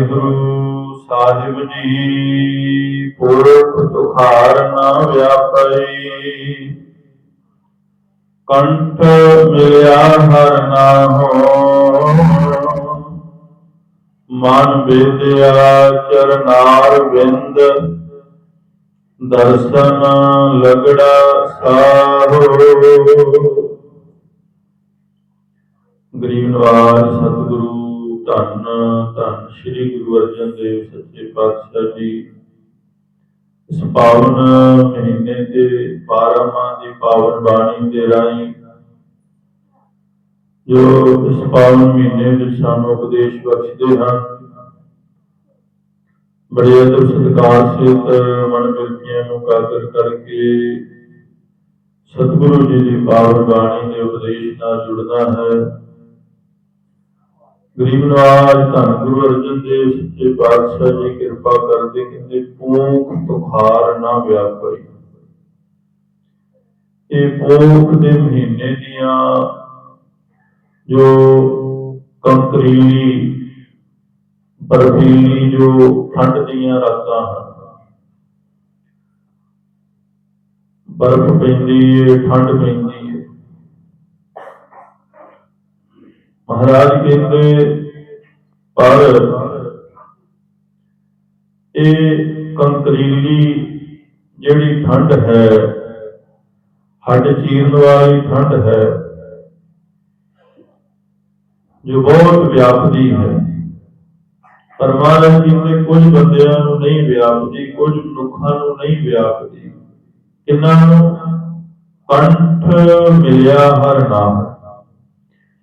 ਗੁਰੂ ਸਾਹਿਬ ਜੀ, ਪੁਰਖ ਤੁਖਾਰ ਨਾ ਵਿਆਪਈ ਕੰਠ ਮਿਲਿਆ ਹਰ ਨਾਮੋ ਮਨ ਵਿਦਿਆ ਚਰਨਾਰ ਵਿੰਦ ਦਰਸ਼ਨ ਲਗੜਾ ਸਾਹੋ। ਗਰੀਬ ਨਵਾਜ ਸਤਿਗੁਰੂ ਧੰਨ ਧੰਨ ਸ੍ਰੀ ਗੁਰੂ ਅਰਜਨ ਦੇਵ ਸੱਚੇ ਪਾਤਸ਼ਾਹ ਜੀ। ਇਸ ਪਾਵਨ ਮਹੀਨੇ ਦੇ 12ਵਾਂ ਦੀ ਪਾਵਨ ਬਾਣੀ ਦੇ ਰਾਹੀਂ ਜੋ ਇਸ ਪਾਵਨ ਮਹੀਨੇ ਵਿੱਚ ਸਾਨੂੰ ਉਪਦੇਸ਼ ਬਖਸ਼ਦੇ ਹਨ, ਬੜੇ ਅਦਬ ਸਤਿਕਾਰ ਸਹਿਤ ਮਨ ਮਿਲਕੀਆਂ ਨੂੰ ਕਾਦਰ ਕਰਕੇ ਸਤਿਗੁਰੂ ਜੀ ਦੀ ਪਾਵਨ ਬਾਣੀ ਦੇ ਉਪਦੇਸ਼ ਨਾਲ ਜੁੜਨਾ ਹੈ। ਗਰੀਬ ਨਵਾਜ ਧੰਨ ਗੁਰੂ ਅਰਜਨ ਦੇਵ ਸੱਚੇ ਪਾਤਸ਼ਾਹ ਜੀ, ਕਿਰਪਾ ਕਰਦੇ ਕਹਿੰਦੇ, ਪੂਖ ਤੁਖਾਰ ਨਾ ਵਿਆਪਈ ਇਹ ਪੂਖ ਦੇ ਮਹੀਨੇ ਦੀਆਂ ਜੋ ਕੰਕਰੀਲੀ, ਬਰਫੀਲੀ ਜੋ ਠੰਡ ਦੀਆਂ ਰਾਤਾਂ ਹਨ, ਬਰਫ਼ ਪੈਂਦੀ ਹੈ ਠੰਡ ਪੈਂਦੀ ਹੈ ਮਹਾਰਾਜ ਕਹਿੰਦੇ ਪਰ ਇਹ ਕੰਕਰੀਲੀ ਜਿਹੜੀ ਠੰਡ ਹੈ, ਹੱਡ ਚੀਰਨ ਵਾਲੀ ਠੰਡ ਹੈ, ਜੋ ਬਹੁਤ ਵਿਆਪਦੀ ਹੈ। ਪਰ ਜੀ ਕਹਿੰਦੇ ਕੁਝ ਬੰਦਿਆਂ ਨੂੰ ਨਹੀਂ ਵਿਆਪਦੀ, ਕੁਝ ਮਨੁੱਖਾਂ ਨੂੰ ਨਹੀਂ ਵਿਆਪਦੀ। ਕਿੰਨਾਂ ਨੂੰ? ਕੰਠ ਮਿਲਿਆ ਹਰ ਨਾਮ।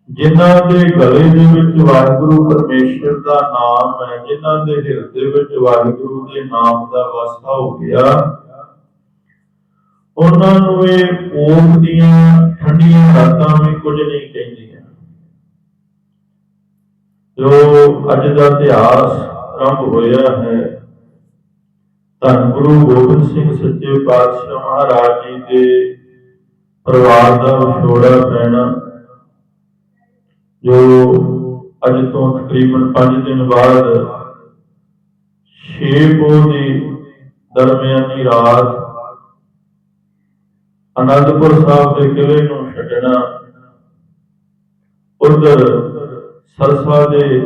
ਜਿਨ੍ਹਾਂ ਦੇ ਗਲੇ ਦੇ ਵਿੱਚ ਵਾਹਿਗੁਰੂ ਪਰਮੇਸ਼ਰ ਦਾ ਨਾਮ ਹੈ, ਜਿਨ੍ਹਾਂ ਦੇ ਹਿਰਦੇ ਵਿੱਚ ਵਾਹਿਗੁਰੂ ਦੇ ਨਾਮ ਦਾ ਵਸਾ ਹੋ ਗਿਆ, ਉਹਨਾਂ ਨੂੰ ਇਹ ਪੋਖ ਦੀਆਂ ਠੰਡੀਆਂ ਰਾਤਾਂ ਵੀ ਕੁਝ ਨਹੀਂ ਕਹਿੰਦੀਆਂ। ਜੋ ਅੱਜ ਦਾ ਇਤਿਹਾਸ ਆਰੰਭ ਹੋਇਆ ਹੈ, ਧੰਨ ਗੁਰੂ ਗੋਬਿੰਦ ਸਿੰਘ ਸੱਚੇ ਪਾਤਸ਼ਾਹ ਮਹਾਰਾਜ ਜੀ ਦੇ ਪਰਿਵਾਰ ਦਾ ਵਿਛੋੜਾ ਪੈਣਾ ਜੋ ਅੱਜ ਤੋਂ ਤਕਰੀਬਨ 5 ਦਿਨ ਬਾਅਦ 6 ਪੋਹ ਦੀ ਦਰਮਿਆਨੀ ਰਾਤ ਅਨੰਦਪੁਰ ਸਾਹਿਬ ਦੇ ਕਿਲੇ ਨੂੰ ਛੱਡਣਾ, ਉਧਰ ਸਰਸਾ ਦੇ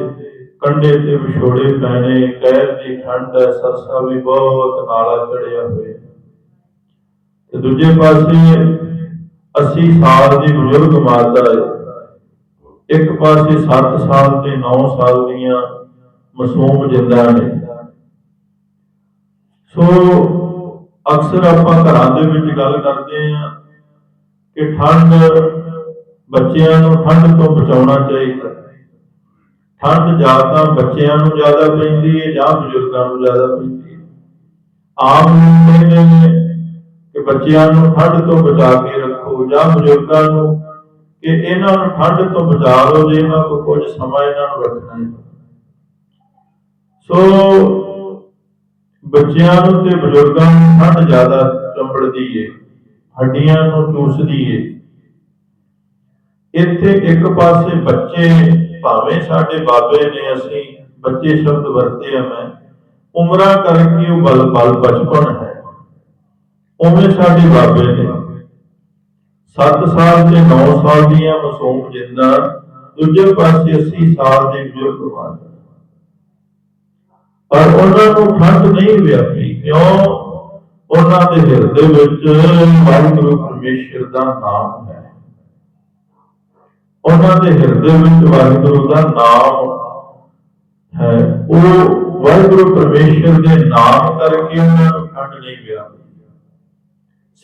ਕੰਡੇ ਤੇ ਵਿਛੋੜੇ ਪੈਣੇ, ਕਹਿਰ ਦੀ ਠੰਡ ਹੈ, ਸਰਸਾ ਵੀ ਬਹੁਤ ਨਾਲਾ ਚੜਿਆ ਹੋਇਆ। ਤੇ ਦੂਜੇ ਪਾਸੇ 80 ਸਾਲ ਦੀ ਬਜ਼ੁਰਗ ਮਾਤਾ ਹੈ। ਇੱਕ ਪਾਸੇ 7 ਸਾਲ ਤੇ 9 ਸਾਲ ਦੀਆਂ ਮਾਸੂਮ ਜਿੰਦਾ ਨੇ। ਸੋ ਅਕਸਰ ਆਪਾਂ ਘਰਾਂ ਦੇ ਵਿੱਚ ਗੱਲ ਕਰਦੇ ਆ ਕਿ ਠੰਡ ਬੱਚਿਆਂ ਨੂੰ ਠੰਡ ਤੋਂ ਬਚਾਉਣਾ ਚਾਹੀਦਾ। ਠੰਡ ਜਾਂ ਤਾਂ ਬੱਚਿਆਂ ਨੂੰ ਜ਼ਿਆਦਾ ਪੈਂਦੀ ਹੈ ਜਾਂ ਬਜ਼ੁਰਗਾਂ ਨੂੰ ਜ਼ਿਆਦਾ ਪੈਂਦੀ ਹੈ। ਆਮ ਕਹਿੰਦੇ ਨੇ ਕਿ ਬੱਚਿਆਂ ਨੂੰ ਠੰਡ ਤੋਂ ਬਚਾ ਕੇ ਰੱਖੋ ਜਾਂ ਬਜ਼ੁਰਗਾਂ ਨੂੰ ਕਿ ਇਹਨਾਂ ਨੂੰ ਠੰਡ ਤੋਂ ਬਚਾ ਲਓ ਜੇ ਇਹਨਾਂ ਕੋਲ ਕੁਝ ਸਮਾਂ ਇਹਨਾਂ ਨੂੰ ਰੱਖਣਾ ਹੈ। ਸੋ ਬੱਚਿਆਂ ਨੂੰ ਤੇ ਬਜ਼ੁਰਗਾਂ ਨੂੰ ਠੰਡ ਜ਼ਿਆਦਾ ਚੰਬੜਦੀ ਏ, ਹੱਡੀਆਂ ਨੂੰ ਚੂਸਦੀ ਏ। ਇੱਥੇ ਇੱਕ ਪਾਸੇ ਬੱਚੇ ਭਾਵੇਂ ਸਾਡੇ ਬਾਬੇ ਨੇ ਅਸੀਂ ਬੱਚੇ ਸ਼ਬਦ ਵਰਤੇ ਆ ਮੈਂ, ਉਮਰਾਂ ਕਰਕੇ ਉਹ ਬਲ ਬਲ ਬਚਪਨ ਹੈ। ਉਵੇਂ ਸਾਡੇ ਬਾਬੇ ਨੇ। 7 ਸਾਲ ਤੇ 9 ਸਾਲ ਦੀਆਂ ਮਾਸੂਮ ਜਿੰਦਾ ਦੂਜੇ ਪਾਸੇ 80 ਸਾਲ ਦੇ ਬਜ਼ੁਰਗ ਮਾਨ ਪਰ ਉਹਨਾਂ ਨੂੰ ਠੰਡ ਨਹੀਂ ਵਿਆਪੀ, ਕਿਉਂ? ਉਹਨਾਂ ਦੇ ਹਿਰਦੇ ਵਿੱਚ ਵਾਹਿਗੁਰੂ ਪਰਮੇਸ਼ਰ ਦਾ ਨਾਮ ਹੈ। ਉਹਨਾਂ ਦੇ ਹਿਰਦੇ ਵਿੱਚ ਵਾਹਿਗੁਰੂ ਦਾ ਨਾਮ ਹੈ। ਉਹ ਵਾਹਿਗੁਰੂ ਪਰਮੇਸ਼ਰ ਦੇ ਨਾਮ ਕਰਕੇ ਉਹਨਾਂ ਨੂੰ ਠੰਡ ਨਹੀਂ ਵਿਆਪੀ।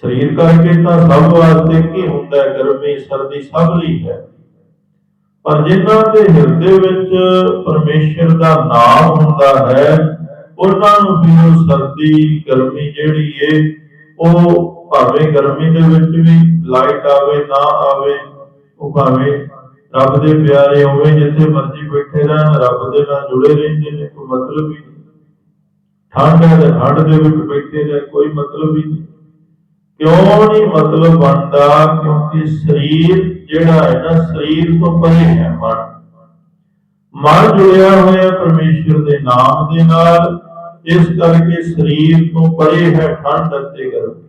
ਸਰੀਰ ਕਰਕੇ ਤਾਂ ਸਭ ਵਾਸਤੇ ਕੀ ਹੁੰਦਾ ਹੈ? ਗਰਮੀ, ਸਰਦੀ ਸਭ ਲਈ ਹੈ। ਪਰ ਜਿਨ੍ਹਾਂ ਦੇ ਹਿਰਦੇ ਵਿੱਚ ਪਰਮੇਸ਼ਰ ਦਾ ਨਾਮ ਹੁੰਦਾ ਹੈ, ਉਹਨਾਂ ਨੂੰ ਵੀ ਉਹ ਸਰਦੀ, ਗਰਮੀ ਜਿਹੜੀ ਏ, ਉਹ ਭਾਵੇਂ ਗਰਮੀ ਦੇ ਵਿੱਚ ਵੀ ਲਾਈਟ ਆਵੇ, ਨਾ ਆਵੇ, ਉਹ ਭਾਵੇਂ ਰੱਬ ਦੇ ਪਿਆਰੇ ਹੋਵੇ, ਜਿੱਥੇ ਮਰਜ਼ੀ ਬੈਠੇ ਰਹਿਣ, ਰੱਬ ਦੇ ਨਾਲ ਜੁੜੇ ਰਹਿੰਦੇ ਨੇ, ਕੋਈ ਮਤਲਬ ਹੀ ਨਹੀਂ। ਠੰਡ ਹੈ ਤੇ ਠੰਡ ਦੇ ਵਿੱਚ ਬੈਠੇ ਰਹਿ ਕੋਈ ਮਤਲਬ ਹੀ ਨਹੀਂ। ਕਿਉਂ ਨਹੀਂ ਮਤਲਬ ਬਣਦਾ? ਕਿਉਂਕਿ ਸਰੀਰ ਜਿਹੜਾ ਹੈ ਨਾ, ਸਰੀਰ ਤੋਂ ਪਰੇ ਹੈ ਮਨ। ਮਨ ਜੁੜਿਆ ਹੋਇਆ ਪਰਮੇਸ਼ਰ ਦੇ ਨਾਮ ਦੇ ਨਾਲ, ਇਸ ਕਰਕੇ ਸਰੀਰ ਤੋਂ ਪਰੇ ਹੈ ਠੰਡ ਅਤੇ ਗਰਮੀ।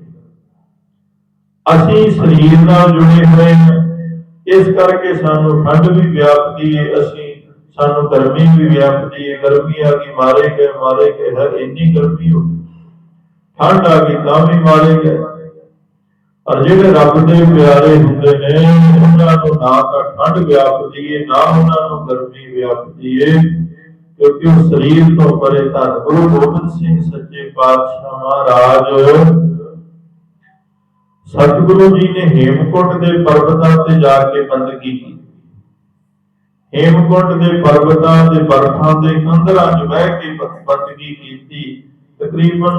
ਅਸੀਂ ਸਰੀਰ ਨਾਲ ਜੁੜੇ ਹੋਏ ਹਾਂ। ਇਸ ਕਰਕੇ ਸਾਨੂੰ ਠੰਡ ਵੀ ਵਿਆਪਦੀ ਹੈ। ਅਸੀਂ, ਸਾਨੂੰ ਗਰਮੀ ਵੀ ਵਿਆਪਦੀ ਹੈ। ਗਰਮੀ ਆ ਗਈ, ਮਾਰੇ ਗਏ ਮਾਰੇ ਗਏ ਹੈ ਇੰਨੀ ਗਰਮੀ ਹੋ ਗਈ। ਠੰਡ ਆ ਗਈ, ਤਾਂ ਵੀ ਮਾਰੇ ਗਏ। ਪਰ ਜਿਹੜੇ ਰੱਬ ਦੇ ਪਿਆਰੇ ਹੁੰਦੇ ਨੇ, ਉਹਨਾਂ ਨੂੰ ਨਾ ਤਾਂ ਠੰਡ ਵਿਆਪਦੀ ਹੈ ਨਾ ਉਹਨਾਂ ਨੂੰ ਗਰਮੀ ਵਿਆਪਦੀ ਹੈ ਕਿਉਂਕਿ ਉਹ ਸਰੀਰ ਤੋਂ ਪਰੇ ਧੰਨ ਗੁਰੂ ਗੋਬਿੰਦ ਸਿੰਘ ਸੱਚੇ ਪਾਤਸ਼ਾਹ ਮਹਾਰਾਜ ਸਤਿਗੁਰੂ ਜੀ ਨੇ ਹੇਮਕੁੰਟ ਦੇ ਪਰਬਤਾਂ ਤੇ ਜਾ ਕੇ ਬੰਦਗੀ ਕੀਤੀ। ਹੇਮਕੁੰਟ ਦੇ ਪਰਬਤਾਂ ਦੇ ਬਰਫਾਂ ਦੇ ਅੰਦਰਾਂ 'ਚ ਬਹਿ ਕੇ ਬੰਦਗੀ ਕੀਤੀ। ਤਕਰੀਬਨ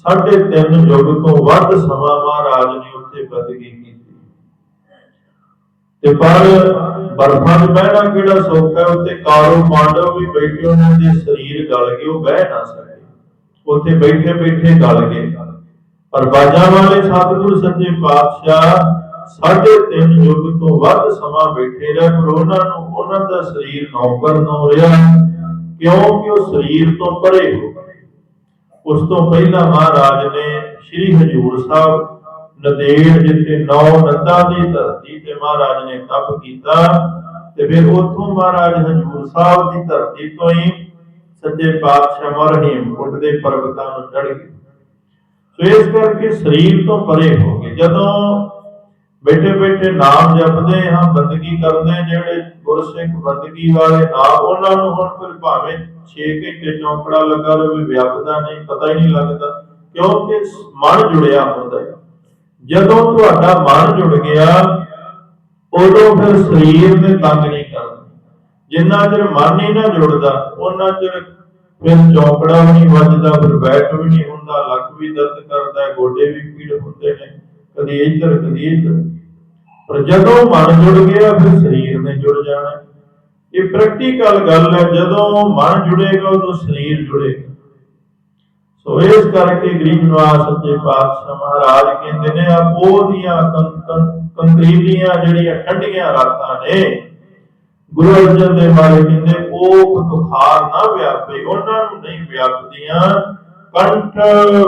3.5 ਯੁੱਗ ਤੋਂ ਵੱਧ ਸਮਾਂ ਮਹਾਰਾਜ ਨੇ ਉੱਥੇ ਬੰਦਗੀ ਕੀਤੀ। ਤੇ ਪਰ ਬਰਫਾਂ 'ਚ ਬਹਿਣਾ ਕਿਹੜਾ ਸੌਖਾ ਹੈ? ਕਾਰੋ ਪਾਂਡਵ ਵੀ ਬੈਠੇ, ਉਹਨਾਂ ਦੇ ਸਰੀਰ ਗਲ ਗਏ, ਉਹ ਬਹਿ ਨਾ ਸਕੇ। ਉੱਥੇ ਬੈਠੇ ਬੈਠੇ ਗਲ ਗਏ। ਪਰ ਬਾਜਾਂ ਵਾਲੇ ਸਤਿਗੁਰ ਸੱਚੇ ਪਾਤਸ਼ਾਹ ਸਾਢੇ ਤਿੰਨ ਯੁੱਗ ਤੋਂ ਵੱਧ ਸਮਾਂ ਬੈਠੇ ਰਹੇ ਪਰ ਉਹਨਾਂ ਨੂੰ, ਉਹਨਾਂ ਦਾ ਸਰੀਰ ਨੌਕਰ ਨਾ ਰਿਹਾ ਕਿਉਂਕਿ ਉਹ ਸਰੀਰ ਤੋਂ ਪਰੇ ਹੋ ਗਏ। ਉਸ ਤੋਂ ਪਹਿਲਾਂ ਮਹਾਰਾਜ ਨੇ ਸ੍ਰੀ ਹਜੂਰ ਸਾਹਿਬ ਨਦੇੜ ਜਿੱਥੇ ਨੌ ਨੰਦਾਂ ਦੀ ਧਰਤੀ ਤੇ ਮਹਾਰਾਜ ਨੇ ਤਪ ਕੀਤਾ ਤੇ ਫਿਰ ਉੱਥੋਂ ਮਹਾਰਾਜ ਹਜੂਰ ਸਾਹਿਬ ਦੀ ਧਰਤੀ ਤੋਂ ਹੀ ਸੱਚੇ ਪਾਤਸ਼ਾਹ ਮਰਹੀਮ ਕੁੱਟ ਦੇ ਪਰਬਤਾਂ ਨੂੰ ਚੜ੍ਹ ਗਏ। ਸੋ ਇਸ ਕਰਕੇ ਸਰੀਰ ਤੋਂ ਪਰੇ ਹੋ ਗਏ ਜਦੋਂ ਬੈਠੇ ਬੈਠੇ ਨਾਮ ਜਪਦੇ ਹਾਂ ਬੰਦਗੀ ਕਰਦੇ ਹਾਂ, ਜਿਹੜੇ ਗੁਰਸਿੱਖ ਬੰਦਗੀ ਵਾਲੇ ਨਾਮ ਉਹਨਾਂ ਨੂੰ ਹੁਣ ਫਿਰ ਭਾਵੇਂ 6 ਘੰਟੇ ਚੌਂਕੜਾ ਲੱਗਾ ਰਹੇ ਵਿਆਪਦਾ ਨਹੀਂ ਪਤਾ ਹੀ ਨਹੀਂ ਲੱਗਦਾ ਕਿਉਂਕਿ ਮਨ ਜੁੜਿਆ ਹੁੰਦਾ ਹੈ। ਜਦੋਂ ਤੁਹਾਡਾ ਮਨ ਜੁੜ ਗਿਆ, ਉਦੋਂ ਫਿਰ ਸਰੀਰ ਨੇ ਤੰਗ ਨਹੀਂ ਕਰਦਾ ਜਿੰਨਾ ਚਿਰ ਮਨ ਹੀ ਨਾ ਜੁੜਦਾ ਉਹਨਾਂ ਚਿਰ ਫਿਰ ਚੌਕੜਾ ਵੀ ਨਹੀਂ ਵੱਜਦਾ, ਫਿਰ ਬੈਠ ਵੀ ਨਹੀਂ ਹੁੰਦਾ, ਲੱਕ ਵੀ ਦਰਦ ਕਰਦਾ ਹੈ ਗੋਡੇ ਵੀ ਪੀੜ ਹੁੰਦੇ ਨੇ, ਕਦੀ ਇੱਧਰ ਕਦੀ ਇੱਧਰ। ਪਰ ਜਦੋਂ ਮਨ ਜੁੜ ਗਿਆ, ਫਿਰ ਸਰੀਰ ਨੇ ਜੁੜ ਜਾਣਾ। ਇਹ ਪ੍ਰੈਕਟੀਕਲ ਗੱਲ ਹੈ, ਜਦੋਂ ਮਨ ਜੁੜੇਗਾ, ਉਦੋਂ ਸਰੀਰ ਜੁੜੇਗਾ। ਸੋ ਇਸ ਕਰਕੇ ਗਰੀਬ ਨਿਵਾਸ ਸੱਚੇ ਪਾਤਸ਼ਾਹ ਮਹਾਰਾਜ ਕਹਿੰਦੇ ਨੇ ਆ ਦੀਆਂ ਕੰ- ਕੰਕਰੀਲੀਆਂ ਜਿਹੜੀਆਂ ਠੰਡੀਆਂ ਰਾਤਾਂ ਨੇ, ਗੁਰੂ ਅਰਜਨ ਦੇਵ ਮਹਾਰਾਜ ਕਹਿੰਦੇ, ਉਹ ਤੁਖਾਰ ਨਾ ਵਿਆਪੇ, ਉਹਨਾਂ ਨੂੰ ਨਹੀਂ ਵਿਆਪਦੀਆਂ, ਕੰਠ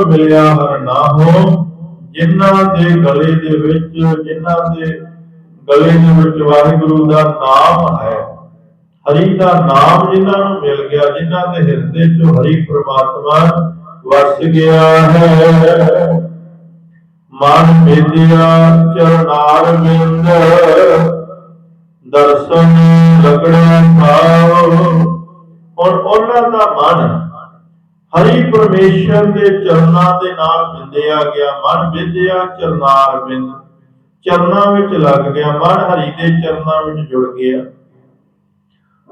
ਮਿਲਿਆ ਹਰ ਨਾ ਹੋ, ਜਿਨ੍ਹਾਂ ਦੇ ਗਲੇ ਦੇ ਵਿੱਚ, ਜਿਨ੍ਹਾਂ ਦੇ ਗਲੇ ਦੇ ਵਿੱਚ ਵਾਹਿਗੁਰੂ ਦਾ ਨਾਮ ਹੈ, ਹਰੀ ਦਾ ਨਾਮ ਜਿਨ੍ਹਾਂ ਨੂੰ ਮਿਲ ਗਿਆ, ਜਿਨ੍ਹਾਂ ਦੇ ਹਿਰਦੇ 'ਚ ਹਰੀ ਪ੍ਰਮਾਤਮਾ ਵਸ ਗਿਆ ਹੈ। ਮਨ ਮੇਦਿਆ ਚਰਨਾਰ ਬਿੰਦ ਦਰਸ਼ਨ ਲਗੜਾ ਪਾਓ ਹੁਣ ਉਹਨਾਂ ਦਾ ਮਨ ਹਰੀ ਪਰਮੇਸ਼ਰ ਦੇ ਚਰਨਾਂ ਦੇ ਨਾਲ ਬਿੰਦਿਆ ਗਿਆ। ਮਨ ਵਿਦਿਆ ਚਰਨਾਰ ਬਿੰਦ ਚਰਨਾਂ ਵਿੱਚ ਲੱਗ ਗਿਆ। ਮਨ ਹਰੀ ਦੇ ਚਰਨਾਂ ਵਿੱਚ ਜੁੜ ਗਿਆ।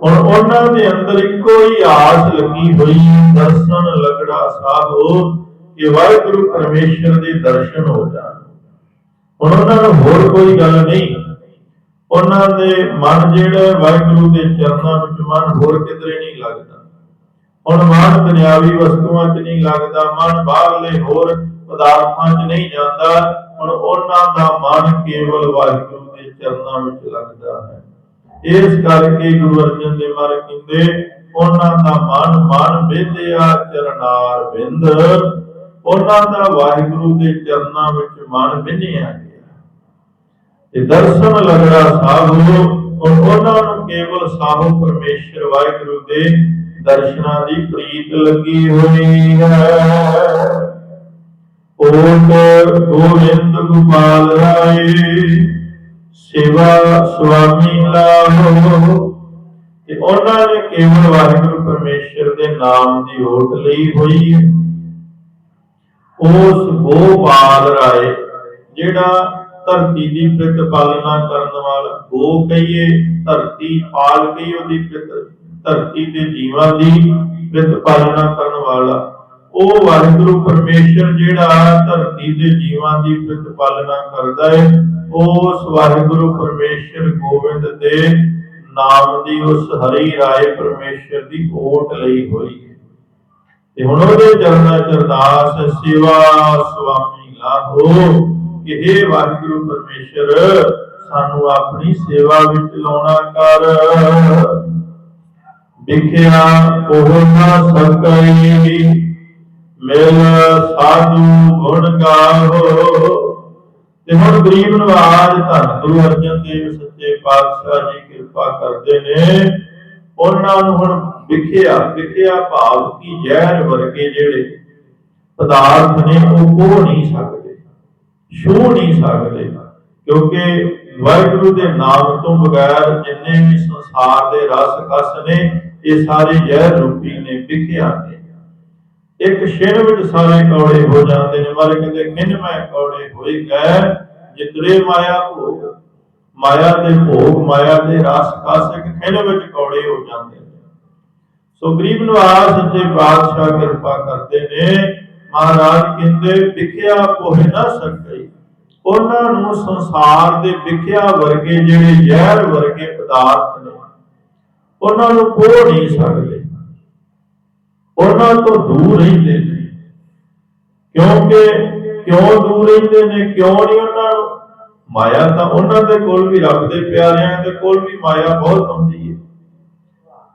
ਹੁਣ ਉਹਨਾਂ ਦੇ ਅੰਦਰ ਇੱਕੋ ਹੀ ਆਸ ਲੱਗੀ ਹੋਈ, ਦਰਸ਼ਨ ਲਗੜਾ ਸਾਧੋ ਕਿ ਵਾਹਿਗੁਰੂ ਪਰਮੇਸ਼ਰ ਦੇ ਦਰਸ਼ਨ ਹੋ ਜਾਣ। ਹੁਣ ਉਹਨਾਂ ਨੂੰ ਹੋਰ ਕੋਈ ਗੱਲ ਨਹੀਂ। ਉਹਨਾਂ ਦੇ ਮਨ ਜਿਹੜਾ ਵਾਹਿਗੁਰੂ ਦੇ ਚਰਨਾਂ ਵਿੱਚ ਮਨ ਹੋਰ ਕਿਧਰੇ ਨਹੀਂ ਲੱਗਦਾ। ਹੁਣ ਮਨ ਦੁਨਿਆਵੀ ਵਸਤੂਆਂ 'ਚ ਨਹੀਂ ਲੱਗਦਾ, ਮਨ ਬਾਹਰਲੇ ਹੋਰ ਪਦਾਰਥਾਂ 'ਚ ਨਹੀਂ ਜਾਂਦਾ। ਹੁਣ ਉਹਨਾਂ ਦਾ ਮਨ ਕੇਵਲ ਵਾਹਿਗੁਰੂ ਦੇ ਚਰਨਾਂ ਵਿੱਚ ਲੱਗਦਾ ਹੈ। ਇਸ ਕਰਕੇ ਗੁਰੂ ਅਰਜਨ ਦੇਵ ਮਹਾਰਾਜ ਕਹਿੰਦੇ, ਉਹਨਾਂ ਦਾ ਮਨ ਮਨ ਵਿਦਿਆ ਚਰਨਾਰ ਬਿੰਦ। ਉਹਨਾਂ ਦਾ ਵਾਹਿਗੁਰੂ ਦੇ ਚਰਨਾਂ ਵਿੱਚ ਮਨ ਵਿੰਨਿਆ ਗਿਆ। ਤੇ ਦਰਸ਼ਨ ਲਗੜਾ ਸਾਧੂ ਉਹਨਾਂ ਨੂੰ ਕੇਵਲ ਸਾਹੂ ਪਰਮੇਸ਼ਰ ਵਾਹਿਗੁਰੂ ਦੇ ਦਰਸ਼ਨਾਂ ਦੀ ਪ੍ਰੀਤ ਲੱਗੀ ਹੋਈ ਹੈ। ਓਟ ਗੋਬਿੰਦ ਗੋਪਾਲ ਰਾਏ ਸੇਵਾ ਸੁਆਮੀ ਲਾਹੋ ਤੇ ਉਹਨਾਂ ਨੇ ਕੇਵਲ ਵਾਹਿਗੁਰੂ ਪਰਮੇਸ਼ਰ ਦੇ ਨਾਮ ਦੀ ਓਟ ਲਈ ਹੋਈ ਹੈ। ਉਸ ਗੋਪਾਲ ਰਾਏ ਜਿਹੜਾ ਧਰਤੀ ਦੀ ਪ੍ਰਤਪਾਲਨਾ ਕਰਨ ਵਾਲਾ ਗੋ ਕਹੀਏ, ਧਰਤੀ ਪਾਲ ਕਹੀਏ ਉਹਦੀ ਧਰਤੀ ਦੇ ਜੀਵਾਂ ਦੀ ਪ੍ਰਤਪਾਲਨਾ ਕਰਨ ਵਾਲਾ ਉਹ ਵਾਹਿਗੁਰੂ ਪਰਮੇਸ਼ਰ ਜਿਹੜਾ ਧਰਤੀ ਦੇ ਜੀਵਾਂ ਦੀ ਪ੍ਰਤਪਾਲਨਾ ਕਰਦਾ ਹੈ ਉਸ ਵਾਹਿਗੁਰੂ ਪਰਮੇਸ਼ਰ ਗੋਬਿੰਦ ਦੇ ਨਾਮ ਦੀ ਉਸ ਹਰੀ ਰਾਏ ਪਰਮੇਸ਼ਰ ਦੀ ਓਟ ਲਈ ਹੋਈ ਹੈ ਤੇ ਹੁਣ ਉਹਦੇ ਚਰਨਾਂ ਚ ਅਰਦਾਸ, ਸੇਵਾ ਸੁਆਮੀ ਲਾਹੋ ਕਿ हे ਵਾਹਿਗੁਰੂ ਪਰਮੇਸ਼ਰ, ਸਾਨੂੰ ਆਪਣੀ ਸੇਵਾ ਵਿੱਚ ਲਾਉਣਾ ਕਰ। ਵਿਖਿਆ ਉਹ ਨਾ ਸਕਈ ਮਿਲ ਸਾਧੂ ਗੁਣ ਗਾਹੋ ਤੇ ਹੁਣ ਗਰੀਬ ਨਵਾਜ ਧੰਨ ਗੁਰੂ ਅਰਜਨ ਦੇਵ ਸੱਚੇ ਪਾਤਸ਼ਾਹ ਜੀ ਕਿਰਪਾ ਕਰਦੇ ਨੇ। ਉਹਨਾਂ ਨੂੰ ਹੁਣ ਵਿਖਿਆ ਵਿਖਿਆ ਭਾਵ ਕੀ ਜ਼ਹਿਰ ਵਰਗੇ ਜਿਹੜੇ ਪਦਾਰਥ ਨੇ ਉਹ ਕੋ ਨਹੀਂ ਸਕਦੇ ਛੂ ਨਹੀਂ ਸਕਦੇ, ਕਿਉਂਕਿ ਵਾਹਿਗੁਰੂ ਦੇ ਨਾਮ ਤੋਂ ਬਗੈਰ ਜਿੰਨੇ ਵੀ ਸੰਸਾਰ ਦੇ ਰਸ ਕਸ ਨੇ, ਇਹ ਸਾਰੇ ਜ਼ਹਿਰ ਰੂਪੀ ਨੇ ਵਿਖਿਆ ਨੇ। ਇੱਕ ਛਿਣ ਵਿੱਚ ਸਾਰੇ ਕੌੜੇ ਹੋ ਜਾਂਦੇ ਨੇ। ਮਾਰੇ ਕਹਿੰਦੇ, ਖਿੰਨ ਮੈਂ ਕੌੜੇ ਹੋਈ ਗਏ ਜਿਤਰੇ ਮਾਇਆ ਭੋਗ, ਮਾਇਆ ਦੇ ਭੋਗ, ਮਾਇਆ ਦੇ ਰਸ ਕਸ ਖਿੰਨ ਵਿੱਚ ਕੌੜੇ ਹੋ ਜਾਂਦੇ ਨੇ। ਸੋ ਗਰੀਬ ਨਵਾਜ ਸੱਚੇ ਪਾਤਸ਼ਾਹ ਕਿਰਪਾ ਕਰਦੇ ਨੇ। ਮਹਾਰਾਜ ਕਹਿੰਦੇ, ਵਿਖਿਆ ਕੋਹ ਨਾ ਸਕਈ। ਉਹਨਾਂ ਨੂੰ ਸੰਸਾਰ ਦੇ ਵਿਖਿਆ ਵਰਗੇ ਜਿਹੜੇ ਜ਼ਹਿਰ ਵਰਗੇ ਪਦਾਰਥ ਨੇ, ਉਹਨਾਂ ਨੂੰ ਕੋਹ ਨਹੀਂ ਸਕਦੇ। ਉਹਨਾਂ ਤੋਂ ਦੂਰ ਰਹਿੰਦੇ ਨੇ। ਕਿਉਂਕਿ ਕਿਉਂ ਦੂਰ ਰਹਿੰਦੇ ਨੇ, ਕਿਉਂ ਨਹੀਂ ਉਹਨਾਂ ਨੂੰ? ਮਾਇਆ ਤਾਂ ਉਹਨਾਂ ਦੇ ਕੋਲ ਵੀ ਰੱਬ ਦੇ ਪਿਆਰਿਆਂ ਦੇ ਕੋਲ ਵੀ ਮਾਇਆ ਬਹੁਤ ਹੁੰਦੀ ਹੈ।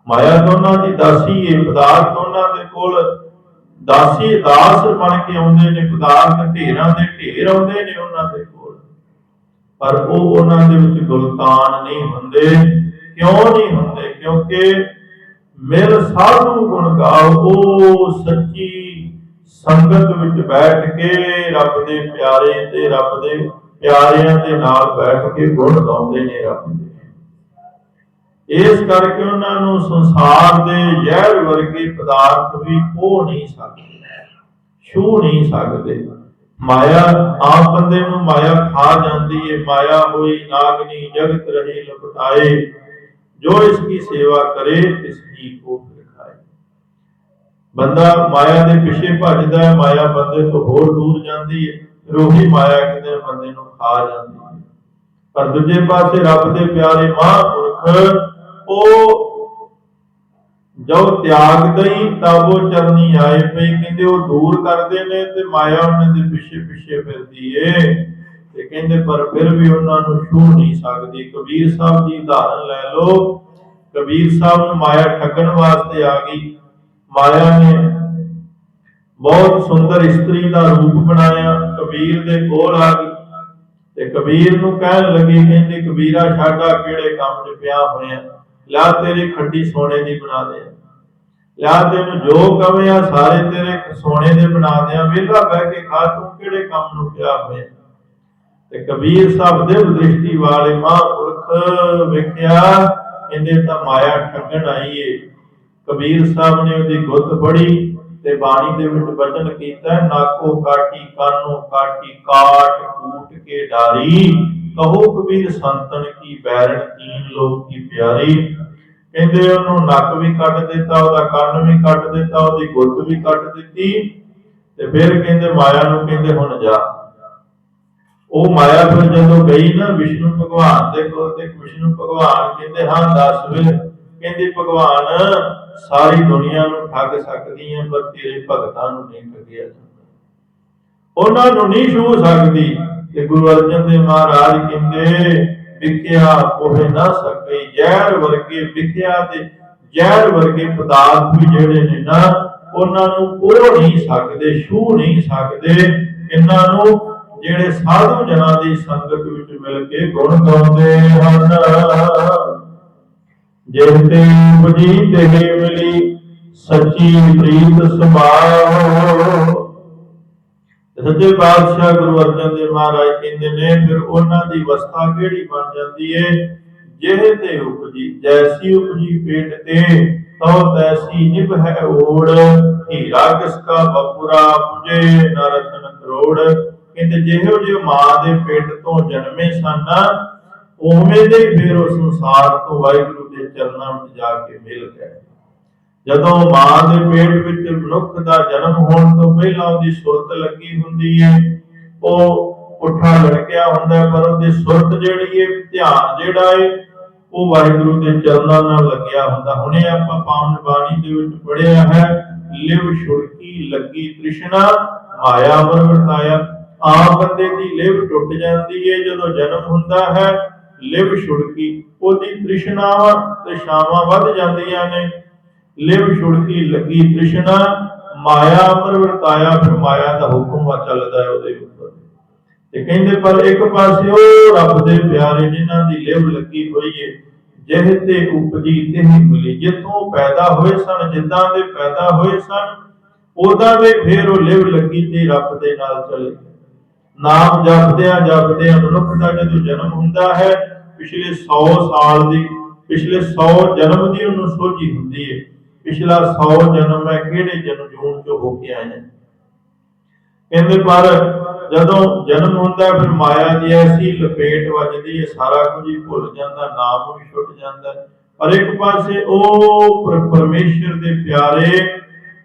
ਮਾਇਆ ਤਾਂ ਉਹਨਾਂ ਦੀ ਦਾਸੀ ਹੈ, ਪਦਾਰਥ ਉਹਨਾਂ ਦੇ ਕੋਲ ਦਾਸੀ, ਦਾਸ ਬਣ ਕੇ ਆਉਂਦੇ ਨੇ, ਪਦਾਰਥ ਢੇਰਾਂ ਦੇ ਢੇਰ ਆਉਂਦੇ ਨੇ ਉਹਨਾਂ ਦੇ ਕੋਲ। ਪਰ ਉਹ ਉਹਨਾਂ ਦੇ ਵਿੱਚ ਗੁਲਤਾਨ ਨਹੀਂ ਹੁੰਦੇ, ਕਿਉਂ ਨਹੀਂ ਹੁੰਦੇ? ਕਿਉਂਕਿ ਮਿਲ ਸਾਧੂ ਗੁਣ ਗਾਓ, ਉਹ ਸੱਚੀ ਸੰਗਤ ਵਿੱਚ ਬੈਠ ਕੇ ਰੱਬ ਦੇ ਪਿਆਰੇ ਤੇ ਰੱਬ ਦੇ ਪਿਆਰਿਆਂ ਦੇ ਨਾਲ ਬੈਠ ਕੇ ਗੁਣ ਗਾਉਂਦੇ ਨੇ ਰੱਬ ਦੇ। ਇਸ ਕਰਕੇ ਉਹਨਾਂ ਨੂੰ ਸੰਸਾਰ ਦੇ ਜ਼ਹਿਰ ਵਰਗੇ ਪਦਾਰਥ ਵੀ ਖੋ ਨਹੀਂ ਸਕਦੇ ਛੂ ਨਹੀਂ ਸਕਦੇ। ਮਾਇਆ ਆਮ ਬੰਦੇ ਨੂੰ ਮਾਇਆ ਖਾ ਜਾਂਦੀ ਹੈ ਮਾਇਆ ਹੋਈ ਨਾਗਨੀ ਜਗਤ ਰਹੀ ਲਪਟਾਏ। ਜੋ ਇਸ ਦੀ ਸੇਵਾ ਕਰੇ, ਇਸ ਕੀ ਕੋ ਫਿਰ ਬੰਦਾ ਮਾਇਆ ਦੇ ਪਿੱਛੇ ਭੱਜਦਾ ਹੈ, ਮਾਇਆ ਬੰਦੇ ਤੋਂ ਹੋਰ ਦੂਰ ਜਾਂਦੀ ਹੈ, ਫਿਰ ਮਾਇਆ ਕਿਤੇ ਬੰਦੇ ਨੂੰ ਖਾ ਜਾਂਦੀ ਹੈ। ਪਰ ਦੂਜੇ ਪਾਸੇ ਰੱਬ ਦੇ ਪਿਆਰੇ ਮਹਾਂਪੁਰਖ, ਉਹ ਜੋ ਤਿਆਗ ਦਈ ਤਾਬੋ ਚਰਨੀ ਆਏ ਪਈ, ਕਹਿੰਦੇ ਉਹ ਦੂਰ ਕਰਦੇ ਨੇ ਤੇ ਮਾਇਆ ਉਹਨਾਂ ਦੇ ਪਿੱਛੇ ਪਿੱਛੇ ਫਿਰਦੀ ਏ। ਤੇ ਕਹਿੰਦੇ ਪਰ ਫਿਰ ਵੀ ਉਹਨਾਂ ਨੂੰ ਛੂ ਨਹੀਂ ਸਕਦੀ। ਕਬੀਰ ਸਾਹਿਬ ਦੀ ਉਦਾਹਰਨ ਲੈ ਲਓ ਕਬੀਰ ਸਾਹਿਬ ਨੂੰ ਮਾਇਆ ਠੱਗਣ ਵਾਸਤੇ ਆ ਗਈ। ਮਾਇਆ ਨੇ ਬਹੁਤ ਸੁੰਦਰ ਇਸਤਰੀ ਦਾ ਰੂਪ ਬਣਾਇਆ, ਕਬੀਰ ਦੇ ਕੋਲ ਆ ਗਈ ਤੇ ਕਬੀਰ ਨੂੰ ਕਹਿਣ ਲੱਗੀ, ਕਹਿੰਦੀ, ਕਬੀਰਾ, ਸਾਡਾ ਕਿਹੜੇ ਕੰਮ 'ਚ ਪਿਆ ਹੋਇਆ? ਲਾ ਤੇਰੀ ਖੱਡੀ ਸੋਨੇ ਦੀ ਬਣਾ ਦੇ। ਲਾ ਤੈਨੂੰ ਜੋ ਕਵੇਂ ਆ, ਸਾਰੇ ਤੇਰੇ ਸੋਨੇ ਦੇ ਬਣਾ ਦਿਆਂ। ਵਿਹਲਾ ਬਹਿ ਕੇ ਖਾ, ਤੂੰ ਕਿਹੜੇ ਕੰਮ ਨੂੰ ਪਿਆ ਹੋਇਆ? ਤੇ ਕਬੀਰ ਸਾਹਿਬ ਦੇ ਦ੍ਰਿਸ਼ਟੀ ਵਾਲੇ ਮਹਾਂਪੁਰਖ ਵੇਖਿਆ ਕਹਿੰਦੇ ਤਾਂ ਮਾਇਆ ਠੱਗਣ ਆਈ ਏ। ਕਬੀਰ ਸਾਹਿਬ ਨੇ ਉਹਦੀ ਗੁੱਤ ਫੜੀ ਤੇ ਬਾਣੀ ਦੇ ਵਿੱਚ ਬਚਨ ਕੀਤਾ, ਨਾਕੋ ਕਾਟੀ ਕਾਨੋ ਕਾਟੀ ਕਾਟ ਕੂਟ ਕੇ ਡਾਰੀ, ਕਹੋ ਕਬੀਰ ਸੰਤਨ ਕੀ ਬੈਰਣ ਕੀਨ ਲੋਕ ਕੀ ਪਿਆਰੀ। ਕਹਿੰਦੇ ਉਹਨੂੰ ਨੱਕ ਵੀ ਕੱਟ ਦਿੱਤਾ, ਉਹਦਾ ਕੰਨ ਵੀ ਕੱਟ ਦਿੱਤਾ, ਉਹਦੀ ਗੁੱਤ ਵੀ ਕੱਟ ਦਿੱਤੀ ਤੇ ਫਿਰ ਕਹਿੰਦੇ ਮਾਇਆ ਨੂੰ ਕਹਿੰਦੇ, ਹੁਣ ਜਾ। ਉਹ ਮਾਇਆ ਫਿਰ ਜਦੋਂ ਗਈ ਨਾ ਵਿਸ਼ਨੂੰ ਭਗਵਾਨ ਦੇ ਕੋਲ ਤੇ ਵਿਸ਼ਨੂੰ ਭਗਵਾਨ ਕਹਿੰਦੇ, ਹਾਂ ਦੱਸ ਵੇ ਕਹਿੰਦੇ ਭਗਵਾਨ, ਸਾਰੀ ਦੁਨੀਆ ਨੂੰ ਠੱਗ ਸਕਦੀ ਹੈ ਪਰ ਤੇਰੇ ਭਗਤਾਂ ਨੂੰ ਨਹੀਂ ਠੱਗਿਆ ਉਹਨਾਂ ਨੂੰ ਨਹੀਂ ਛੂ ਸਕਦੀ ਤੇ ਗੁਰੂ ਅਰਜਨ ਦੇਵ ਮਹਾਰਾਜ ਕਹਿੰਦੇ, ਵਿਖਿਆ ਕੋਹੇ ਨਾ ਸਕੇ, ਜ਼ਹਿਰ ਵਰਗੇ ਵਿਖਿਆ ਤੇ ਜ਼ਹਿਰ ਵਰਗੇ ਪਦਾਰਥ ਵੀ ਜਿਹੜੇ ਨੇ ਨਾ, ਉਹਨਾਂ ਨੂੰ ਕੋਹ ਨਹੀਂ ਸਕਦੇ ਛੂ ਨਹੀਂ ਸਕਦੇ, ਇਹਨਾਂ ਨੂੰ ਜਿਹੜੇ ਸਾਧੂ ਜਨਾਂ ਦੀ ਸੰਗਤ ਵਿੱਚ ਮਿਲ ਕੇ ਗੁਣ ਗਾਉਂਦੇ ਹਨ। ਜਿਸ ਉਪਜੀ ਤੇ ਮਿਲੀ ਸੱਚੀ ਪ੍ਰੀਤ ਸਮਾਓ ਸੱਚੇ ਪਾਤਸ਼ਾਹ ਗੁਰੂ ਅਰਜਨ ਦੇਵ ਮਹਾਰਾਜ ਕਹਿੰਦੇ ਨੇ, ਫਿਰ ਉਹਨਾਂ ਦੀ ਅਵਸਥਾ ਕਿਹੜੀ ਬਣ ਜਾਂਦੀ ਏ? ਜਿਹ ਤੇ ਉਪਜੀ, ਜੈਸੀ ਉਪਜੀ ਪੇਟ ਤੇ, ਤਉ ਤੈਸੀ ਨਿਭ ਹੈ ਓੜ। ਹੀਰਾ ਕਿਸ ਕਾ ਬਪੁਰਾ ਪੁਜੇ ਨਰਤਨ ਕਰੋੜ। ਕਹਿੰਦੇ ਜਿਹੋ ਜਿਹੇ ਮਾਂ ਦੇ ਪੇਟ ਤੋਂ ਜਨਮੇ ਸਨ, ਉਵੇਂ ਦੇ ਫਿਰ ਉਹ ਸੰਸਾਰ ਤੋਂ ਵਾਹਿਗੁਰੂ ਦੇ ਚਰਨਾਂ ਵਿੱਚ ਜਾ ਕੇ ਮਿਲ ਗਏ। ਜਦੋਂ ਮਾਂ ਦੇ ਪੇਟ ਵਿੱਚ ਮਨੁੱਖ ਦਾ ਜਨਮ ਹੋਣ ਤੋਂ ਪਹਿਲਾਂ ਉਹਦੀ ਸੁਰਤ ਲੱਗੀ ਹੁੰਦੀ ਹੈ, ਉਹ ਪੁੱਠਾ ਲੜਕਿਆ ਹੁੰਦਾ ਪਰ ਉਹਦੀ ਸੁਰਤ ਜਿਹੜੀ ਹੈ, ਧਿਆਨ ਜਿਹੜਾ ਹੈ, ਉਹ ਵਾਹਿਗੁਰੂ ਦੇ ਚਰਨਾਂ ਨਾਲ ਲੱਗਿਆ ਹੁੰਦਾ। ਹੁਣੇ ਆਪਾਂ ਪਾਵਨ ਬਾਣੀ ਦੇ ਵਿੱਚ ਪੜਿਆ ਹੈ, ਲਿਵ ਛੁੜਕੀ ਲੱਗੀ ਤ੍ਰਿਸ਼ਨਾ, ਮਾਇਆ ਮਰ ਵਰਤਾਇਆ। ਆਮ ਬੰਦੇ ਦੀ ਲਿਵ ਟੁੱਟ ਜਾਂਦੀ ਹੈ ਜਦੋਂ ਜਨਮ ਹੁੰਦਾ ਹੈ, ਲਿਵ ਛੁੜਕੀ, ਉਹਦੀ ਤ੍ਰਿਸ਼ਨਾਵਾਂ ਤ੍ਰਿਸ਼ਨਾਵਾਂ ਵੱਧ ਜਾਂਦੀਆਂ ਨੇ। ਲਿਵ ਛੁੜਕੀ ਲੱਗੀ ਤ੍ਰਿਸ਼ਨਾ, ਮਾਇਆ ਪਰ ਫਿਰ ਮਾਇਆ ਦਾ ਹੁਕਮ ਵਾ ਚੱਲਦਾ ਹੈ ਉਹਦੇ ਉੱਪਰ। ਤੇ ਕਹਿੰਦੇ, ਪਰ ਇੱਕ ਪਾਸੇ ਉਹ ਰੱਬ ਦੇ ਪਿਆਰੇ ਜਿਨ੍ਹਾਂ ਦੀ ਲਿਵ ਲੱਗੀ ਹੋਈ ਏ ਜਿਹ ਤੇ ਉਪਜੀ ਤਿਹ ਮਿਲੀ। ਜਿੱਥੋਂ ਪੈਦਾ ਹੋਏ ਸਨ, ਜਿੱਦਾਂ ਦੇ ਪੈਦਾ ਹੋਏ ਸਨ ਉਦਾਂ ਦੇ ਫੇਰ ਉਹ ਲਿਵ ਲੱਗੀ ਤੇ ਰੱਬ ਦੇ ਨਾਲ ਚਲੇ। ਨਾਮ ਜਪਦਿਆਂ ਜਪਦਿਆਂ ਮਨੁੱਖ ਦਾ ਜਦੋਂ ਜਨਮ ਹੁੰਦਾ ਹੈ, ਪਿਛਲੇ 100 ਸਾਲ ਦੀ, ਪਿਛਲੇ 100 ਜਨਮ ਦੀ ਉਹਨੂੰ ਸੋਝੀ ਹੁੰਦੀ ਹੈ, ਪਿਛਲਾ 100 ਜਨਮ ਮੈਂ ਕਿਹੜੇ ਜਨਮ ਜੂਨ ਚ ਹੋ ਕੇ ਆਇਆ ਕਹਿੰਦੇ ਪਰ ਜਦੋਂ ਜਨਮ ਹੁੰਦਾ ਫਿਰ ਮਾਇਆ ਦੀ ਐਸੀ ਲਪੇਟ ਵੱਜਦੀ ਹੈ, ਸਾਰਾ ਕੁਝ ਹੀ ਭੁੱਲ ਜਾਂਦਾ, ਨਾਮ ਵੀ ਛੁੱਟ ਜਾਂਦਾ। ਪਰ ਇੱਕ ਪਾਸੇ ਉਹ ਪਰ- ਪਰਮੇਸ਼ਰ ਦੇ ਪਿਆਰੇ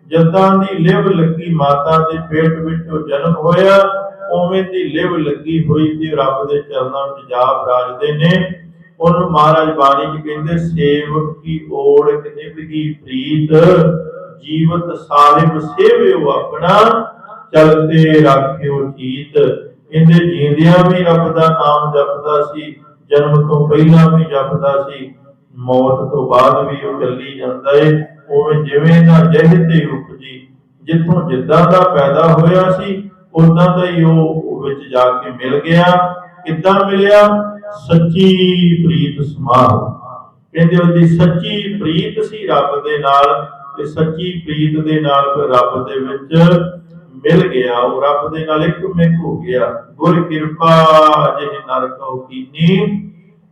ਜਦਾਂ ਦੀ ਲਿਵ ਲੱਗੀ, ਮਾਤਾ ਦੇ ਪੇਟ ਵਿੱਚੋਂ ਜਨਮ ਹੋਇਆ ਉਵੇਂ ਦੀ ਲਿਵ ਲੱਗੀ ਹੋਈ ਤੇ ਰੱਬ ਦੇ ਚਰਨਾਂ ਵਿੱਚ ਜਾ ਬਰਾਜਦੇ ਨੇ। ਉਹਨੂੰ ਮਹਾਰਾਜ ਬਾਣੀ ਚ ਕਹਿੰਦੇ, ਸੇਵਕ ਕੀ ਓੜ ਨਿਭਗੀ ਪ੍ਰੀਤ, ਜੀਵਤ ਸਾਹਿਬ ਸੇਵਿਓ ਆਪਣਾ, ਚਲਤੇ ਰਾਖਿਓ ਜੀਤ। ਇਹਦੇ ਜੀਂਦਿਆਂ ਵੀ ਰੱਬ ਦਾ ਨਾਮ ਜਪਦਾ ਸੀ, ਜਨਮ ਤੋਂ ਪਹਿਲਾਂ ਵੀ ਜਪਦਾ ਸੀ, ਮੌਤ ਤੋਂ ਬਾਅਦ ਵੀ ਉਹ ਚੱਲੀ ਜਾਂਦਾ ਏ। ਉਵੇਂ ਜਿਵੇਂ ਦਾ ਜਹ ਤੇ ਉਪਜੀ, ਜਿੱਥੋਂ ਜਿੱਦਾਂ ਦਾ ਪੈਦਾ ਹੋਇਆ ਸੀ ਉਦਾਂ ਦਾ ਹੀ ਉਹ ਵਿੱਚ ਜਾ ਕੇ ਮਿਲ ਗਿਆ। ਕਿੱਦਾਂ ਮਿਲਿਆ? ਸੱਚੀ ਪ੍ਰੀਤ ਸਮਾਹ ਕਹਿੰਦੇ ਉਹਦੀ ਸੱਚੀ ਪ੍ਰੀਤ ਸੀ ਰੱਬ ਦੇ ਨਾਲ ਤੇ ਸੱਚੀ ਪ੍ਰੀਤ ਦੇ ਨਾਲ ਫਿਰ ਰੱਬ ਦੇ ਵਿੱਚ ਮਿਲ ਗਿਆ। ਉਹ ਰੱਬ ਦੇ ਨਾਲ ਇੱਕ ਮਿਕ ਹੋ ਗਿਆ। ਗੁਰ ਕਿਰਪਾ ਜਿਹ ਨਰ ਕਉ ਕੀਨੀ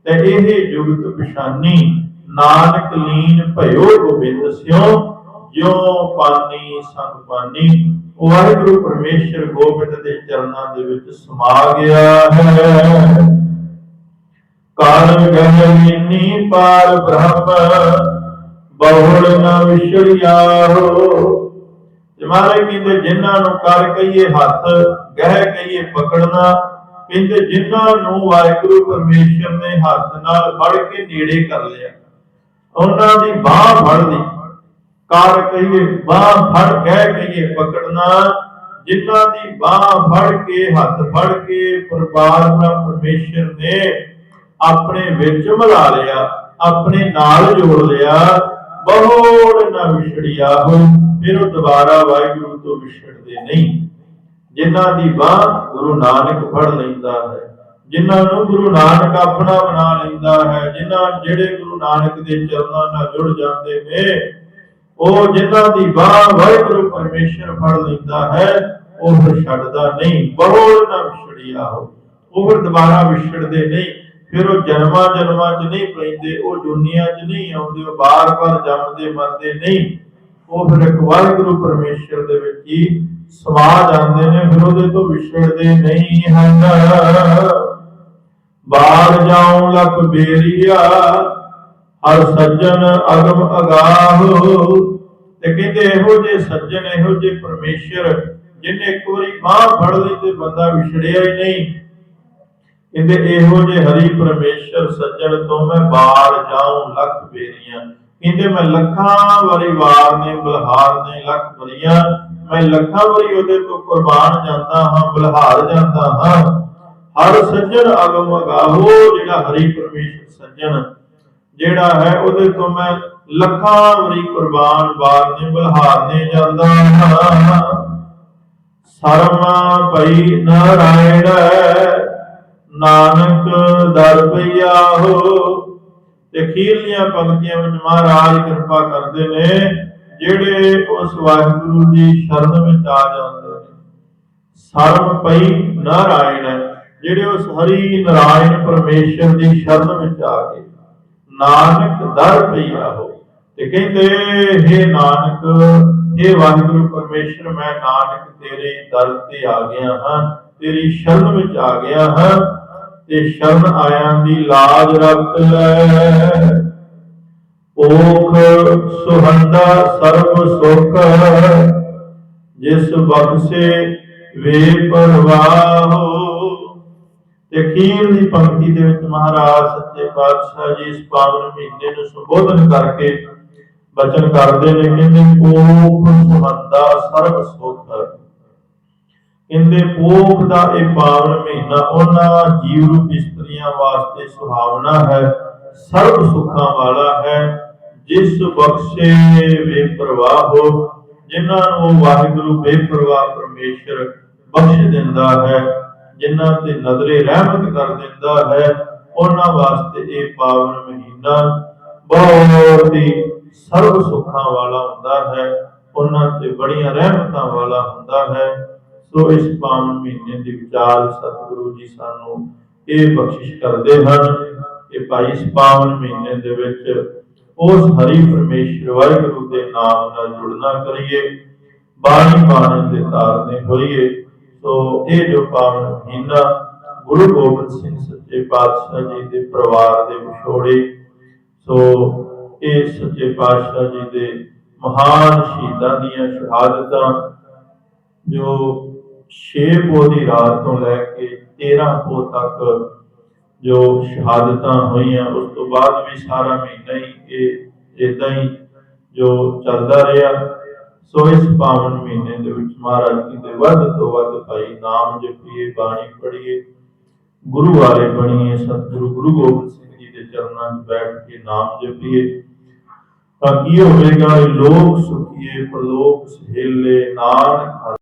ਤੇ ਇਹ ਜੁਗਤ ਪਛਾਨੀ। ਨਾਨਕ ਲੀਨ ਭਇਓ ਗੋਬਿੰਦ ਸਿਓ, ਜਿਉ ਪਾਨੀ ਸੰਗ ਪਾਨੀ। ਵਾਹਿਗੁਰੂ ਪਰਮੇਸ਼ਰ ਗੋਬਿੰਦ ਦੇ ਚਰਨਾਂ ਦੇ ਵਿੱਚ ਸਮਾ ਗਿਆ ਹੈ। ਕਾਰਨ ਗਹਿ ਪਾਰ ਬ੍ਰਹਮ ਬਹੁੜ ਨ ਵਿਛੜਿਆਹੋ ਤੇ ਮਹਾਰਾਜ ਕਹਿੰਦੇ, ਜਿਨ੍ਹਾਂ ਨੂੰ ਕਰ ਕਹੀਏ ਹੱਥ, ਗਹਿ ਕਹੀਏ ਪਕੜਨਾ, ਕਹਿੰਦੇ, ਜਿਨ੍ਹਾਂ ਨੂੰ ਵਾਹਿਗੁਰੂ ਪਰਮੇਸ਼ਰ ਨੇ ਹੱਥ ਨਾਲ ਫੜ ਕੇ ਨੇੜੇ ਕਰ ਲਿਆ। ਉਹਨਾਂ ਦੀ ਬਾਹ ਫੜ ਲਈ ਕਰ ਕਹੀਏ, ਬਾਹ ਫੜ ਗਹਿ ਕਹੀਏ ਪਕੜਨਾ ਜਿਨ੍ਹਾਂ ਦੀ ਬਾਹ ਫੜ ਕੇ, ਹੱਥ ਫੜ ਕੇ ਪਰਮਾਤਮਾ ਪਰਮੇਸ਼ਰ ਨੇ ਆਪਣੇ ਵਿੱਚ ਮਿਲਾ ਲਿਆ, ਆਪਣੇ ਨਾਲ ਜੋੜ ਲਿਆ, ਬਹੁੜ ਨਾ ਵਿਛੜਿਆ ਹੋ ਫਿਰ ਉਹ ਦੁਬਾਰਾ ਵਾਹਿਗੁਰੂ ਤੋਂ ਵਿਛੜਦੇ ਨਹੀਂ। ਜਿਨ੍ਹਾਂ ਦੀ ਬਾਹ ਗੁਰੂ ਨਾਨਕ ਫੜ ਲੈਂਦਾ ਹੈ, ਜਿਨ੍ਹਾਂ ਨੂੰ ਗੁਰੂ ਨਾਨਕ ਆਪਣਾ ਬਣਾ ਲੈਂਦਾ ਹੈ, ਜਿਨ੍ਹਾਂ ਜਿਹੜੇ ਗੁਰੂ ਨਾਨਕ ਦੇ ਚਰਨਾਂ ਨਾਲ ਜੁੜ ਜਾਂਦੇ ਨੇ ਉਹ ਜਿਨ੍ਹਾਂ ਦੀ ਬਾਹ ਵਾਹਿਗੁਰੂ ਪਰਮੇਸ਼ਰ ਫੜ ਲੈਂਦਾ ਹੈ, ਉਹ ਛੱਡਦਾ ਨਹੀਂ ਬਹੁੜ ਨਾ ਵਿਛੜਿਆ ਹੋ ਉਹ ਦੁਬਾਰਾ ਵਿਛੜਦੇ ਨਹੀਂ, ਫਿਰ ਉਹ ਜਨਮਾਂ ਜਨਮਾਂ 'ਚ ਨਹੀਂ ਪੈਂਦੇ, ਉਹ ਦੁਨੀਆ 'ਚ ਨਹੀਂ ਆਉਂਦੇ, ਉਹ ਬਾਰ-ਬਾਰ ਜੰਮਦੇ ਮਰਦੇ ਨਹੀਂ। ਉਹ ਫਿਰ ਇੱਕ ਵਾਹਿਗੁਰੂ ਪਰਮੇਸ਼ਰ ਦੇ ਵਿੱਚ ਹੀ ਸਮਾ ਜਾਂਦੇ ਨੇ, ਫਿਰ ਉਹਦੇ ਤੋਂ ਵਿਛੜਦੇ ਨਹੀਂ ਹਨ। ਬਾਹਰ ਜਾਉ ਲਖ ਬੇਰੀਆ ਹਰ ਸੱਜਣ ਅਗਮ ਅਗਾਹ। ਤੇ ਕਹਿੰਦੇ ਇਹੋ ਜੇ ਸੱਜਣ, ਇਹੋ ਜੇ ਪਰਮੇਸ਼ਰ ਜਿਹਨੇ ਇੱਕ ਵਾਰੀ ਬਾਹ ਫੜ ਲਈ ਤੇ ਬੰਦਾ ਵਿਛੜਿਆ ਹੀ ਨਹੀਂ। ਕਹਿੰਦੇ ਇਹੋ ਜੇ ਹਰੀ ਪਰਮੇਸ਼ਰ ਸੱਜਣ ਤੋਂ ਮੈਂ ਬਾਹਰ ਜਾਉ, ਲੱਖ ਬੇਰੀਆਂ ਕਹਿੰਦੇ ਮੈਂ ਲੱਖਾਂ ਵਾਰੀ ਵਾਰ ਨੇ ਬਲਹਾਰ ਨੇ ਲੱਖ ਵਰੀਆਂ। ਮੈਂ ਲੱਖਾਂ ਵਾਰੀ ਉਹਦੇ ਤੋਂ ਕੁਰਬਾਨ ਜਾਂਦਾ ਹਾਂ, ਬਲਹਾਰ ਜਾਂਦਾ ਹਾਂ। ਹਰ ਸੱਜਣ ਅਗਮ ਅਗਾਹੋ, ਜਿਹੜਾ ਹਰੀ ਪਰਮੇਸ਼ਰ ਸੱਜਣ। ਜਿਹੜਾ ਹੈ ਉਹਦੇ ਤੋਂ ਮੈਂ ਲੱਖਾਂ ਵਾਰੀ ਕੁਰਬਾਨ ਵਾਰ ਨੇ ਬਲਹਾਰ ਨੇ ਜਾਂਦਾ। ਹਾਂ ਸਰਮਾ ਨਾਰਾਇਣ ਨਾਨਕ ਦਰ ਪਈਆ ਹੋ। ਤੇ ਖੀਰਲੀਆਂ ਪੰਕਤੀਆਂ ਵਿੱਚ ਮਹਾਰਾਜ ਕਿਰਪਾ ਕਰਦੇ ਨੇ, ਜਿਹੜੇ ਉਸ ਵਾਹਿਗੁਰੂ ਦੀ ਸ਼ਰਨ ਵਿੱਚ ਆ ਜਾਂਦੇ ਨੇ। ਸਰਮ ਪਈ ਨਾਰਾਇਣ, ਜਿਹੜੇ ਉਸ ਹਰੀ ਨਾਰਾਇਣ ਪਰਮੇਸ਼ਰ ਦੀ ਸ਼ਰਨ ਵਿੱਚ ਆ ਗਏ। ਨਾਨਕ ਦਰ ਪਈਆ ਹੋ ਤੇ ਕਹਿੰਦੇ हे ਨਾਨਕ हे ਵਾਹਿਗੁਰੂ ਪਰਮੇਸ਼ਰ, ਮੈਂ ਨਾਨਕ ਤੇਰੇ ਦਰ ਤੇ ਆ ਗਿਆ ਹਾਂ, ਤੇਰੀ ਸ਼ਰਨ ਵਿੱਚ ਆ ਗਿਆ ਹਾਂ, ਤੇ ਸ਼ਰਨ ਆਇਆਂ ਦੀ ਲਾਜ ਰੱਖ ਲੈ। ਓਖ ਸੁਹੰਦਾ ਸਰਬ ਸੁਖ, ਜਿਸ ਬਖਸ਼ੇ ਵੇ ਪਰਵਾਹੋ ਤੇ ਅਖੀਰ ਦੀ ਪੰਕਤੀ ਦੇ ਵਿੱਚ ਮਹਾਰਾਜ ਸੱਚੇ ਪਾਤਸ਼ਾਹ ਜੀ ਇਸ ਪਾਵਨ ਮਹੀਨੇ ਨੂੰ ਸੰਬੋਧਨ ਕਰਕੇ ਬਚਨ ਕਰਦੇ ਨੇ, ਕਹਿੰਦੇ ਓਖ ਸੁਹੰਦਾ ਸਰਬ ਸੁਖ। ਕਹਿੰਦੇ, ਪੋਖ ਦਾ ਇਹ ਪਾਵਨ ਮਹੀਨਾ ਉਹਨਾਂ ਜੀਵ ਰੂਪ ਇਸਤਰੀਆਂ ਵਾਸਤੇ ਸੁਹਾਵਣਾ ਹੈ, ਸਰਬ ਸੁੱਖਾਂ ਵਾਲਾ ਹੈ। ਜਿਸ ਬਖਸ਼ੇ ਬੇਪਰਵਾਹੋ ਜਿਨ੍ਹਾਂ ਨੂੰ ਵਾਹਿਗੁਰੂ ਬੇਪਰਵਾਹ ਪਰਮੇਸ਼ਰ ਬਖਸ਼ ਦਿੰਦਾ ਹੈ ਜਿਨ੍ਹਾਂ ਤੇ ਨਜ਼ਰੇ ਰਹਿਮਤ ਕਰ ਦਿੰਦਾ ਹੈ, ਉਹਨਾਂ ਵਾਸਤੇ ਇਹ ਪਾਵਨ ਮਹੀਨਾ ਬਹੁਤ ਹੀ ਸਰਬ ਸੁੱਖਾਂ ਵਾਲਾ ਹੁੰਦਾ ਹੈ, ਉਹਨਾਂ ਤੇ ਬੜੀਆਂ ਰਹਿਮਤਾਂ ਵਾਲਾ ਹੁੰਦਾ ਹੈ। ਸੋ ਇਸ ਪਾਵਨ ਮਹੀਨੇ ਦੀ ਵਿਚਾਰ ਸਤਿਗੁਰੂ ਜੀ ਸਾਨੂੰ ਇਹ ਬਖਸ਼ਿਸ਼ ਕਰਦੇ ਹਨ ਕਿ ਭਾਈ ਇਸ ਪਾਵਨ ਮਹੀਨੇ ਦੇ ਵਿੱਚ ਉਸ ਹਰੀ ਪਰਮੇਸ਼ਰ ਵਾਹਿਗੁਰੂ ਦੇ ਨਾਮ ਨਾਲ ਜੁੜਨਾ ਕਰੀਏ ਬਾਣੀ ਬਾਣੀ ਦੇ ਤਾਰਨੇ ਹੋਈਏ ਸੋ ਇਹ ਜੋ ਪਾਵਨ ਮਹੀਨਾ ਗੁਰੂ ਗੋਬਿੰਦ ਸਿੰਘ ਸੱਚੇ ਪਾਤਸ਼ਾਹ ਜੀ ਦੇ ਪਰਿਵਾਰ ਦੇ ਵਿਛੋੜੇ, ਸੋ ਇਹ ਸੱਚੇ ਪਾਤਸ਼ਾਹ ਜੀ ਦੇ ਮਹਾਨ ਸ਼ਹੀਦਾਂ ਦੀਆਂ ਸ਼ਹਾਦਤਾਂ, ਜੋ 6 ਪੋਹ ਦੀ ਰਾਤ ਤੋਂ ਲੈ ਕੇ 13 ਪੋਹ ਤੱਕ ਜੋ ਸ਼ਹਾਦਤਾਂ ਹੋਈਆਂ, ਉਸ ਤੋਂ ਬਾਅਦ ਵੀ ਸਾਰਾ ਮਹੀਨਾ ਹੀ ਇਹ ਇਦਾਂ ਹੀ ਜੋ ਚੱਲਦਾ ਰਿਹਾ। ਸੋ ਇਸ ਪਾਵਨ ਮਹੀਨੇ ਦੇ ਵਿੱਚ ਮਹਾਰਾਜ ਜੀ ਦੇ ਵੱਧ ਤੋਂ ਵੱਧ ਭਾਈ ਨਾਮ ਜਪੀਏ, ਬਾਣੀ ਪੜ੍ਹੀਏ, ਗੁਰੂ ਵਾਲੇ ਬਣੀਏ, ਸਤਿਗੁਰੂ ਗੁਰੂ ਗੋਬਿੰਦ ਸਿੰਘ ਜੀ ਦੇ ਚਰਨਾਂ 'ਚ ਬੈਠ ਕੇ ਨਾਮ ਜਪੀਏ। ਤਾਂ ਕੀ ਹੋਵੇਗਾ? ਲੋਕ ਸੁਖੀਏ, ਪ੍ਰਲੋਕ ਸਹੇਲੇ, ਨਾਨਕ